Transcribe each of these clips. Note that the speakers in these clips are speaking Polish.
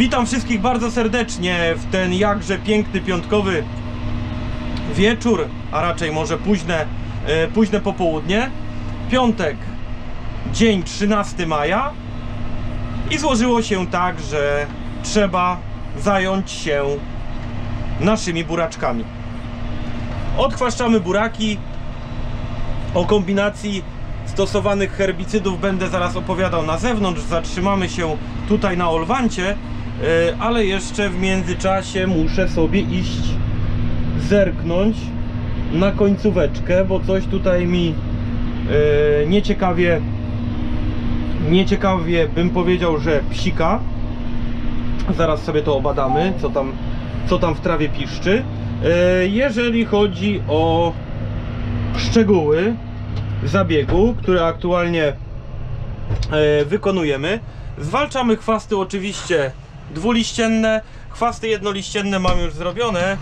Witam wszystkich bardzo serdecznie w ten jakże piękny piątkowy wieczór, a raczej może późne, e, późne popołudnie. Piątek, dzień 13 maja i złożyło się tak, że trzeba zająć się naszymi buraczkami. Odchwaszczamy buraki. O kombinacji stosowanych herbicydów będę zaraz opowiadał na zewnątrz. Zatrzymamy się tutaj na Olwancie, ale jeszcze w międzyczasie muszę sobie iść zerknąć na końcóweczkę, bo coś tutaj mi e, nieciekawie nieciekawie bym powiedział, że psika. Zaraz sobie to obadamy, co tam, co tam w trawie piszczy. E, Jeżeli chodzi o szczegóły zabiegu, który aktualnie e, wykonujemy, zwalczamy chwasty oczywiście dwuliścienne. Chwasty jednoliścienne mam już zrobione.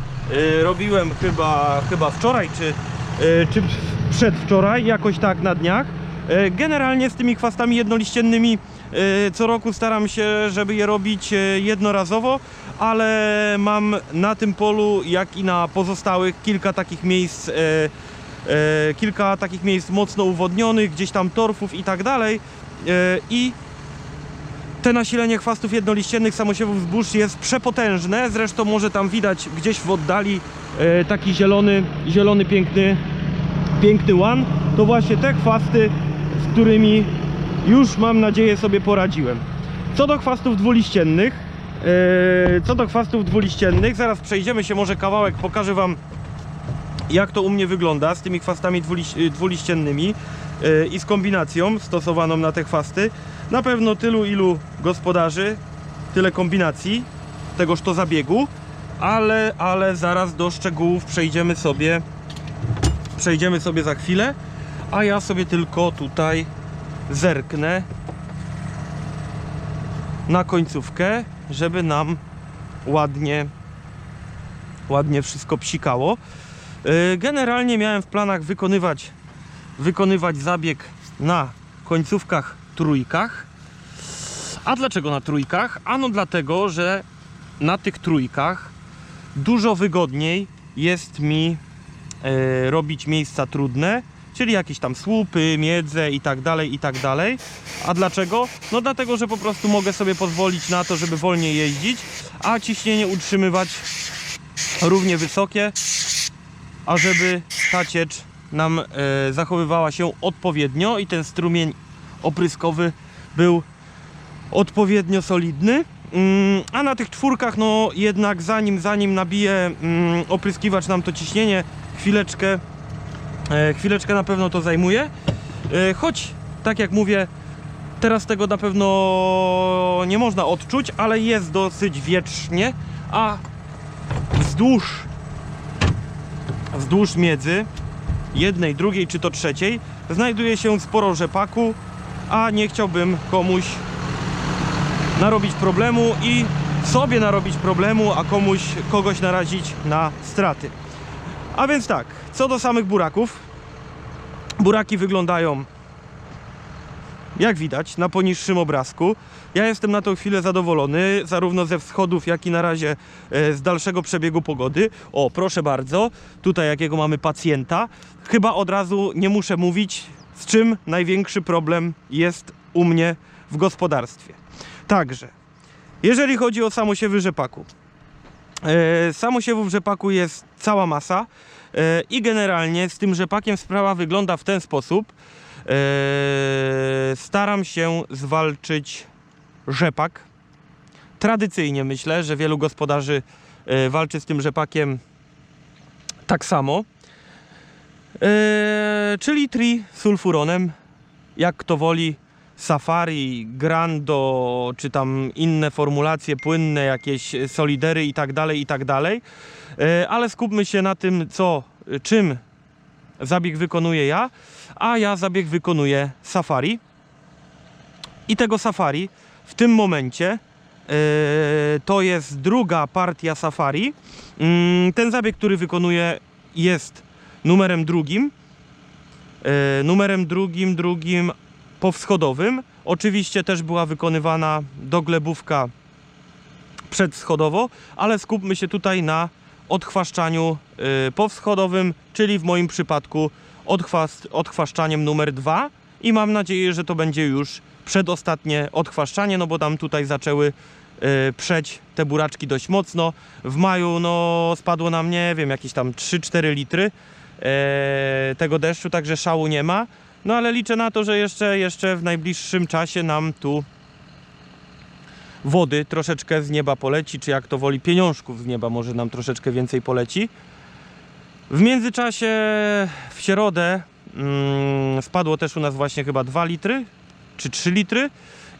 E, Robiłem chyba, chyba wczoraj, czy, e, czy przedwczoraj, jakoś tak na dniach. E, Generalnie z tymi chwastami jednoliściennymi e, co roku staram się, żeby je robić e, jednorazowo, ale mam na tym polu, jak i na pozostałych kilka takich miejsc, e, kilka takich miejsc mocno uwodnionych, gdzieś tam torfów i tak dalej. I te nasilenie chwastów jednoliściennych samosiewów zbóż jest przepotężne, zresztą może tam widać gdzieś w oddali e, taki zielony, zielony piękny, piękny łan. To właśnie te chwasty, z którymi już mam nadzieję sobie poradziłem. Co do chwastów dwuliściennych, e, co do chwastów dwuliściennych, zaraz przejdziemy się może kawałek, pokażę Wam jak to u mnie wygląda z tymi chwastami dwuliś, dwuliściennymi i z kombinacją stosowaną na te chwasty. Na pewno tylu ilu gospodarzy, tyle kombinacji tegoż to zabiegu, ale, ale zaraz do szczegółów przejdziemy sobie przejdziemy sobie za chwilę, a ja sobie tylko tutaj zerknę na końcówkę, żeby nam ładnie ładnie wszystko psikało. Yy, Generalnie miałem w planach wykonywać, wykonywać zabieg na końcówkach trójkach. A dlaczego na trójkach? Ano dlatego, że na tych trójkach dużo wygodniej jest mi e, robić miejsca trudne, czyli jakieś tam słupy, miedze i tak dalej, i tak dalej. A dlaczego? No dlatego, że po prostu mogę sobie pozwolić na to, żeby wolniej jeździć, a ciśnienie utrzymywać równie wysokie, ażeby ta ciecz nam e, zachowywała się odpowiednio i ten strumień opryskowy był odpowiednio solidny. Mm, A na tych czwórkach, no jednak zanim, zanim nabije mm, opryskiwacz nam to ciśnienie, chwileczkę, e, chwileczkę na pewno to zajmuje. E, Choć, tak jak mówię, teraz tego na pewno nie można odczuć, ale jest dosyć wietrznie, a wzdłuż wzdłuż miedzy, jednej, drugiej czy to trzeciej, znajduje się sporo rzepaku, a nie chciałbym komuś narobić problemu i sobie narobić problemu, a komuś, kogoś narazić na straty. A więc tak, co do samych buraków. Buraki wyglądają jak widać na poniższym obrazku. Ja jestem na tą chwilę zadowolony, zarówno ze wschodów, jak i na razie e, z dalszego przebiegu pogody. O, proszę bardzo, tutaj jakiego mamy pacjenta. Chyba od razu nie muszę mówić, z czym największy problem jest u mnie w gospodarstwie. Także, jeżeli chodzi o samosiewy rzepaku. E, samosiewów rzepaku jest cała masa e, i generalnie z tym rzepakiem sprawa wygląda w ten sposób. E, staram się zwalczyć rzepak. Tradycyjnie myślę, że wielu gospodarzy e, walczy z tym rzepakiem tak samo. E, czyli trisulfuronem, jak kto woli, Safari, Grando, czy tam inne formulacje płynne, jakieś solidery i tak dalej, i tak dalej. Ale skupmy się na tym, co, czym zabieg wykonuję ja, a ja zabieg wykonuję Safari. I tego Safari w tym momencie e, to jest druga partia Safari. Mm, Ten zabieg, który wykonuję jest numerem drugim. E, Numerem drugim, drugim powschodowym. Oczywiście też była wykonywana doglebówka przedschodowo, ale skupmy się tutaj na odchwaszczaniu y, powschodowym, czyli w moim przypadku odchwast, odchwaszczaniem numer dwa i mam nadzieję, że to będzie już przedostatnie odchwaszczanie, no bo tam tutaj zaczęły y, przeć te buraczki dość mocno. W maju no spadło nam, nie wiem, jakieś tam 3-4 litry e, tego deszczu, także szału nie ma. No ale liczę na to, że jeszcze, jeszcze w najbliższym czasie nam tu wody troszeczkę z nieba poleci, czy jak to woli pieniążków z nieba może nam troszeczkę więcej poleci. W międzyczasie w środę mm, spadło też u nas właśnie chyba 2 litry czy 3 litry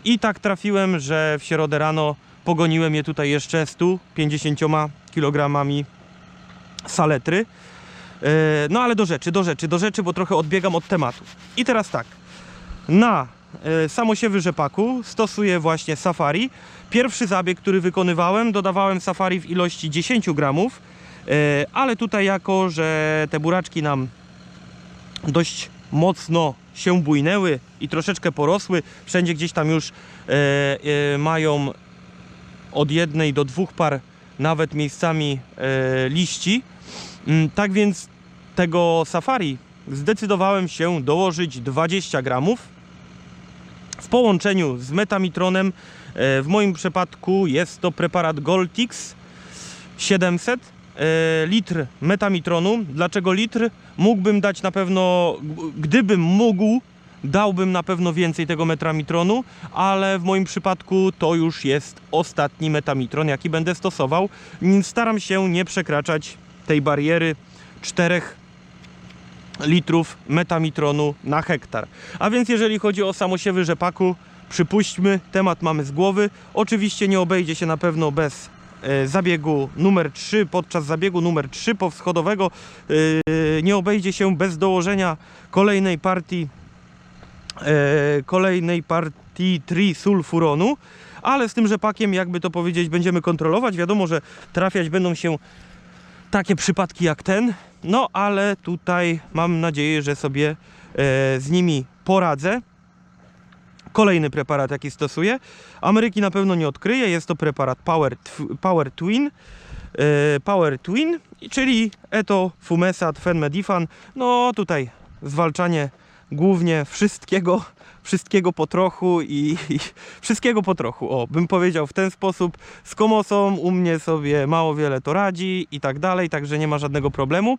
i tak trafiłem, że w środę rano pogoniłem je tutaj jeszcze 150 kg saletry. E, No ale do rzeczy, do rzeczy, do rzeczy, bo trochę odbiegam od tematu. I teraz tak, na samosiewy rzepaku stosuję właśnie safari. Pierwszy zabieg, który wykonywałem, dodawałem safari w ilości 10 gramów, e, ale tutaj jako, że te buraczki nam dość mocno się bujnęły i troszeczkę porosły, wszędzie gdzieś tam już e, e, mają od jednej do dwóch par nawet miejscami e, liści. Mm, Tak więc tego safari zdecydowałem się dołożyć 20 gramów w połączeniu z metamitronem. e, W moim przypadku jest to preparat Goltix 700 e, litr metamitronu. Dlaczego litr? Mógłbym dać na pewno, gdybym mógł, dałbym na pewno więcej tego metamitronu, ale w moim przypadku to już jest ostatni metamitron, jaki będę stosował. Staram się nie przekraczać tej bariery 4 litrów metamitronu na hektar. A więc jeżeli chodzi o samosiewy rzepaku, przypuśćmy, temat mamy z głowy. Oczywiście nie obejdzie się na pewno bez e, zabiegu numer 3, podczas zabiegu numer 3 powschodowego e, nie obejdzie się bez dołożenia kolejnej partii e, kolejnej partii trisulfuronu, ale z tym rzepakiem, jakby to powiedzieć, będziemy kontrolować. Wiadomo, że trafiać będą się takie przypadki jak ten, no ale tutaj mam nadzieję, że sobie e, z nimi poradzę. Kolejny preparat, jaki stosuję. Ameryki na pewno nie odkryję. Jest to preparat Power, Power Twin. E, Power Twin, czyli Eto, Fumesat, Fenmedifan. No tutaj zwalczanie głównie wszystkiego, wszystkiego po trochu i, i wszystkiego po trochu. O, bym powiedział w ten sposób. Z komosą u mnie sobie mało wiele to radzi i tak dalej, także nie ma żadnego problemu.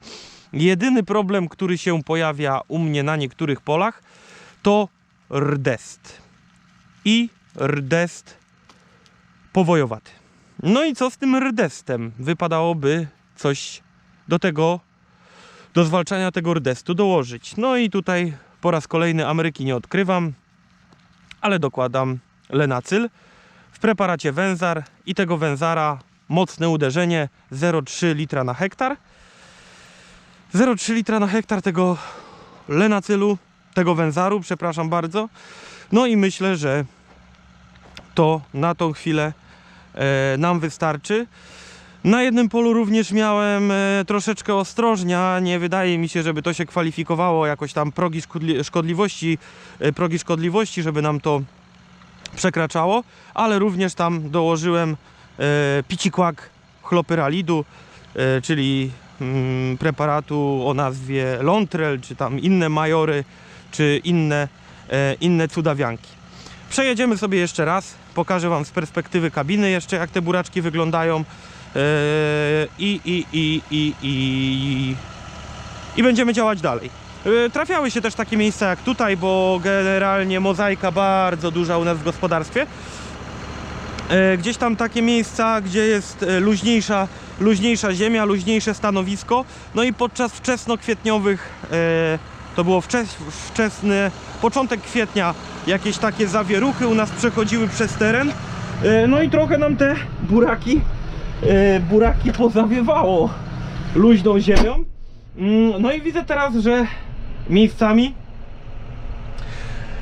Jedyny problem, który się pojawia u mnie na niektórych polach, to rdest. I rdest powojowaty. No i co z tym rdestem? Wypadałoby coś do tego, do zwalczania tego rdestu dołożyć. No i tutaj po raz kolejny Ameryki nie odkrywam, ale dokładam lenacyl w preparacie węzar i tego węzara mocne uderzenie 0,3 litra na hektar. 0,3 litra na hektar tego lenacylu, tego węzaru, przepraszam bardzo. No i myślę, że to na tą chwilę e, nam wystarczy. Na jednym polu również miałem e, troszeczkę ostrożnia. Nie wydaje mi się, żeby to się kwalifikowało jakoś tam progi szkodli- szkodliwości, e, progi szkodliwości, żeby nam to przekraczało, ale również tam dołożyłem e, picikłak chlopyralidu, e, czyli mm, preparatu o nazwie Lontrel, czy tam inne majory, czy inne, e, inne cudawianki. Przejedziemy sobie jeszcze raz, pokażę Wam z perspektywy kabiny jeszcze jak te buraczki wyglądają i, i, i, i, i, i będziemy działać dalej. E, Trafiały się też takie miejsca jak tutaj, bo generalnie mozaika bardzo duża u nas w gospodarstwie. E, Gdzieś tam takie miejsca, gdzie jest luźniejsza, luźniejsza ziemia, luźniejsze stanowisko. No i podczas wczesnokwietniowych, to było wczes, wczesny, początek kwietnia, jakieś takie zawieruchy u nas przechodziły przez teren. No i trochę nam te buraki, buraki pozawiewało luźną ziemią. Mm, No i widzę teraz, że miejscami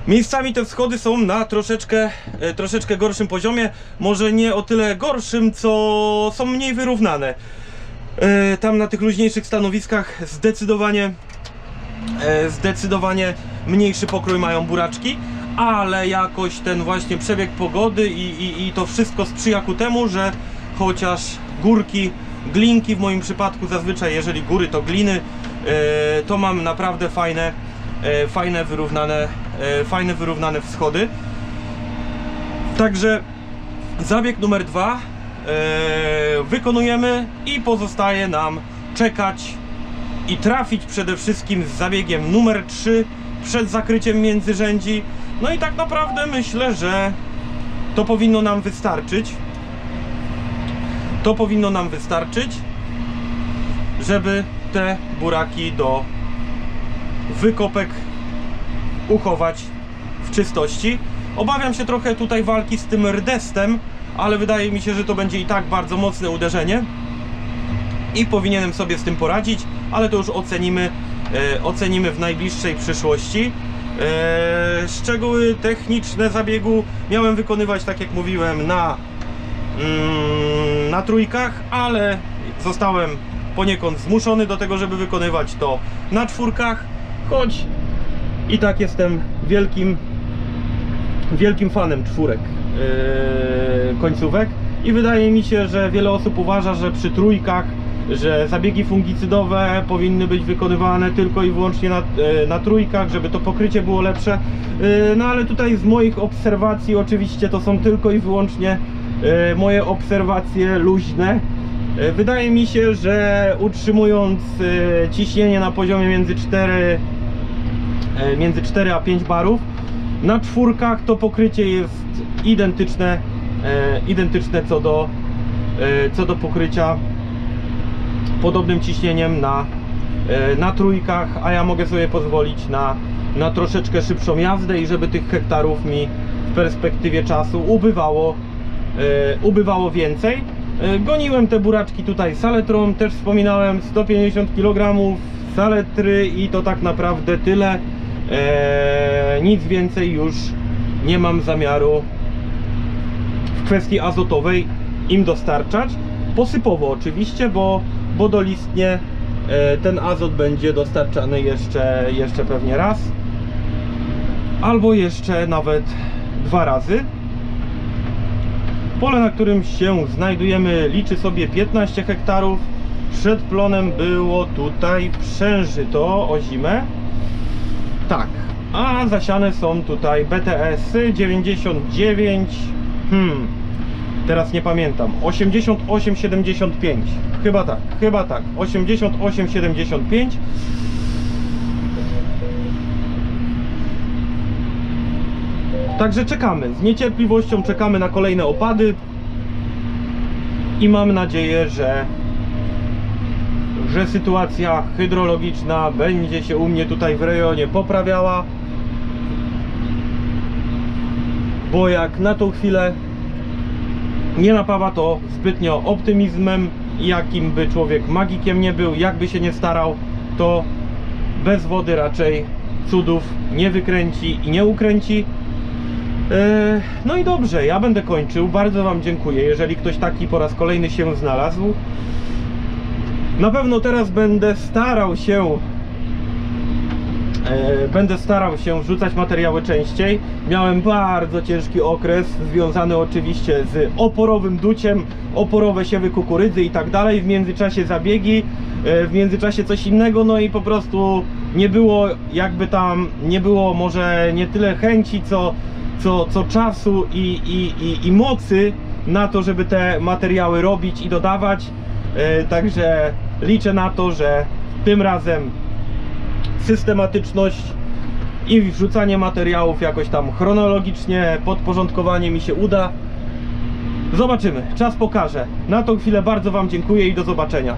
Miejscami te wschody są na troszeczkę, e, troszeczkę gorszym poziomie. Może nie o tyle gorszym, co są mniej wyrównane. E, Tam na tych luźniejszych stanowiskach zdecydowanie, zdecydowanie mniejszy pokrój mają buraczki, ale jakoś ten właśnie przebieg pogody i, i, i to wszystko sprzyja ku temu, że chociaż górki, glinki w moim przypadku zazwyczaj, jeżeli góry to gliny, e, to mam naprawdę fajne, e, fajne wyrównane, e, fajne wyrównane wschody. Także zabieg numer dwa wykonujemy i pozostaje nam czekać i trafić przede wszystkim z zabiegiem numer 3 przed zakryciem międzyrzędzi. No i tak naprawdę myślę, że to powinno nam wystarczyć. To powinno nam wystarczyć, żeby te buraki do wykopek uchować w czystości. Obawiam się trochę tutaj walki z tym rdestem, ale wydaje mi się, że to będzie i tak bardzo mocne uderzenie i powinienem sobie z tym poradzić, ale to już ocenimy, e, ocenimy w najbliższej przyszłości. E, szczegóły techniczne zabiegu miałem wykonywać, tak jak mówiłem, na, mm, na trójkach, ale zostałem poniekąd zmuszony do tego, żeby wykonywać to na czwórkach, choć i tak jestem wielkim wielkim fanem czwórek yy, końcówek i wydaje mi się, że wiele osób uważa, że przy trójkach, że zabiegi fungicydowe powinny być wykonywane tylko i wyłącznie na, yy, na trójkach, żeby to pokrycie było lepsze. Yy, no ale tutaj z moich obserwacji oczywiście to są tylko i wyłącznie moje obserwacje luźne. Yy, Wydaje mi się, że utrzymując yy, ciśnienie na poziomie między 4 e, między 4 a 5 barów. Na czwórkach to pokrycie jest identyczne, e, identyczne co do, e, co do pokrycia podobnym ciśnieniem na, e, na trójkach, a ja mogę sobie pozwolić na, na troszeczkę szybszą jazdę i żeby tych hektarów mi w perspektywie czasu ubywało, e, ubywało więcej. E, Goniłem te buraczki tutaj saletrą, też wspominałem 150 kg saletry i to tak naprawdę tyle. E, nic więcej już nie mam zamiaru w kwestii azotowej im dostarczać. Posypowo oczywiście, bo, bo dolistnie e, ten azot będzie dostarczany jeszcze, jeszcze pewnie raz. Albo jeszcze nawet dwa razy. Pole, na którym się znajdujemy, liczy sobie 15 hektarów. Przed plonem było tutaj przężyto o zimę. Tak, a zasiane są tutaj BTS-y 99. Hmm, teraz nie pamiętam. 88,75. Chyba tak, chyba tak. 88,75. Także czekamy. Z niecierpliwością czekamy na kolejne opady. I mam nadzieję, że że sytuacja hydrologiczna będzie się u mnie tutaj w rejonie poprawiała. Bo jak na tą chwilę nie napawa to zbytnio optymizmem, jakim by człowiek magikiem nie był, jakby się nie starał, to bez wody raczej cudów nie wykręci i nie ukręci. Eee, No i dobrze, ja będę kończył. Bardzo Wam dziękuję, jeżeli ktoś taki po raz kolejny się znalazł. Na pewno teraz będę starał się e, będę starał się wrzucać materiały częściej. Miałem bardzo ciężki okres związany oczywiście z oporowym duciem, oporowe siewy kukurydzy i tak dalej. W międzyczasie zabiegi, e, w międzyczasie coś innego, no i po prostu nie było jakby tam, nie było może nie tyle chęci, co, co, co czasu i, i, i, i mocy na to, żeby te materiały robić i dodawać. E, Także liczę na to, że tym razem systematyczność i wrzucanie materiałów jakoś tam chronologicznie, podporządkowanie mi się uda. Zobaczymy, czas pokaże. Na tą chwilę bardzo Wam dziękuję i do zobaczenia.